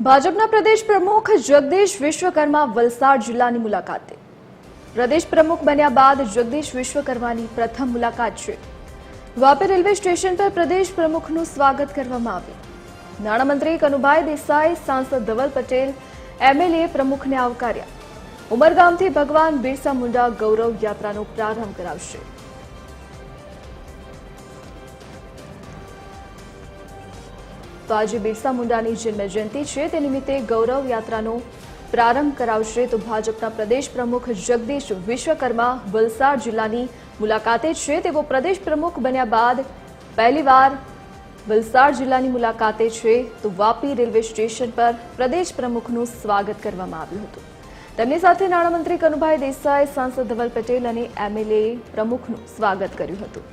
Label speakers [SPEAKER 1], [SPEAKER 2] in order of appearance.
[SPEAKER 1] ભાજપના પ્રદેશ પ્રમુખ જગદીશ વિશ્વકર્મા વલસાડ જિલ્લાની મુલાકાતે. પ્રદેશ પ્રમુખ બન્યા બાદ જગદીશ વિશ્વકર્માની પ્રથમ મુલાકાત છે. વાપી રેલવે સ્ટેશન પર પ્રદેશ પ્રમુખનું સ્વાગત કરવામાં આવ્યું. નાણામંત્રી કનુભાઈ દેસાઈ, સાંસદ ધવલ પટેલ, એમએલએ પ્રમુખને આવકાર્યા. ઉમરગામથી ભગવાન બિરસા મુંડા ગૌરવ યાત્રાનો પ્રારંભ કરાવશે. તો આજે બિરસા મુંડાની જન્મ જયંતિ છે. તે નિમિત્તે ગૌરવ યાત્રાનો પ્રારંભ કરાવશે તો ભાજપના પ્રદેશ પ્રમુખ જગદીશ વિશ્વકર્મા વલસાડ જિલ્લાની મુલાકાતે છે. તેઓ પ્રદેશ પ્રમુખ બન્યા બાદ પહેલીવાર વલસાડ જિલ્લાની મુલાકાતે છે. તો વાપી રેલવે સ્ટેશન પર પ્રદેશ પ્રમુખનું સ્વાગત કરવામાં આવ્યું હતું. તેમની સાથે નાણામંત્રી કનુભાઈ દેસાઈ, સાંસદ ધવલ પટેલ અને એમએલએ પ્રમુખનું સ્વાગત કર્યું હતું.